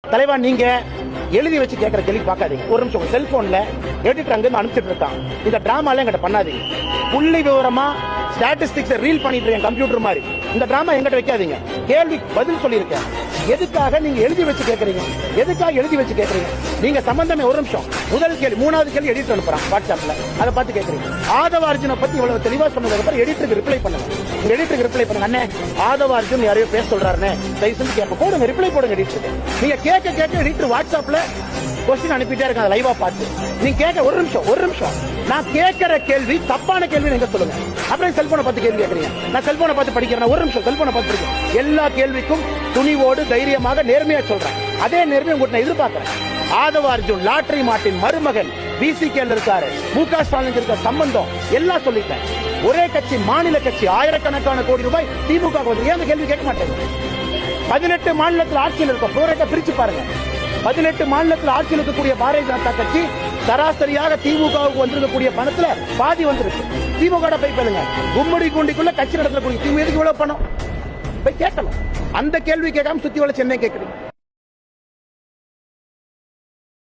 தலைவா நீங்க எழுதி வச்சு கேட்கற கேள்வி பார்க்காதீங்க. ஒரு நிமிஷம் செல்போன்ல எடிட்டர் அங்க இருந்து அனுப்பிச்சிட்டு இருக்கான். இந்த டிராமாலாம் எங்கிட்ட பண்ணாதீங்க. புள்ளி விவரமா ஸ்டாட்டிஸ்டிக்ஸ் ரீல் பண்ணிட்டு இருக்கேன் கம்ப்யூட்டர் மாதிரி. இந்த டிராமா எங்கிட்ட வைக்காதீங்க. கேள்வி பதில் சொல்லியிருக்கேன். எதுக்காக நீங்க எழுதி வச்சு கேட்கறீங்க எதுக்காக எழுதி வச்சு கேட்கறீங்க நீங்க சம்பந்தமே ஒரு நிமிஷம். முதல் கேள்வி மூணாவது கேள்வி எடிட் அனுப்புறான் வாட்ஸ்அப்ல அதை பார்த்து கேட்கறீங்க ஆதவ அர்ஜுனை பத்தி இவ்வளவு தெளிவா சொன்னதுக்கு அப்புறம் எடிட்டருக்கு ரிப்ளை பண்ணுங்க. உங்க எடிட்டருக்கு ரிப்ளை பண்ணுங்க. அண்ணே ஆதவ அர்ஜுன் யாரையோ பேச சொல்றாருன்னு தயவு செஞ்சு கேட்ப போடுங்க ரிப்ளை போடுங்க எடிட்டருக்கு நீங்க கேட்க கேட்க எடிட்டர் வாட்ஸ்அப்ல கொஸ்டின் அனுப்பிட்டே இருக்காங்க லைவா பார்த்து. நீங்க கேட்க ஒரு நிமிஷம் ஒரு நிமிஷம். நான் கேட்கிற கேள்வி தப்பான கேள்வி நீங்க சொல்லுங்க? அப்புறம் செல்போனை பார்த்து கேள்வி கேட்கறீங்க. நான் செல்போனை பார்த்து படிக்கிறேன். ஒரு நிமிஷம் செல்போனை பார்த்து படிக்கிறேன். எல்லா கேள்விக்கும் துணிவோடு தைரியமாக நேர்மையா சொல்றேன். அதே நேர்மையை உங்கள்கிட்ட நான் எதிர்பார்க்கிறேன். ஆதவ அர்ஜுன் லாட்டரி மாட்டின் மருமகன் பிசிகேல இருக்காரு. மு க ஸ்டாலின் இருக்க சம்பந்தம் எல்லாம் சொல்லிட்டேன். ஒரே கட்சி மாநில கட்சி ஆயிரக்கணக்கான கோடி ரூபாய் திமுக வந்து. ஏன் கேள்வி கேட்க மாட்டேங்க பதினெட்டு மாநிலத்தில் ஆட்சியில் இருக்க புரோரேட்டை பிரிச்சு பாருங்க. பதினெட்டு மாநிலத்தில் ஆட்சியில் இருக்கக்கூடிய பாரதிய ஜனதா கட்சி சராசரியாக திமுகவுக்கு வந்திருக்கக்கூடிய பணத்துல பாதி வந்திருக்கு. திமுக போய் பாருங்க கும்முடி குண்டிக்குள்ள கட்சி நடத்தக்கூடிய திமுக எதுக்கு இவ்வளவு பணம்? போய் கேட்கலாம் அந்த கேள்வி கேட்காம சுத்தி வள சென்னை கேட்குறீங்க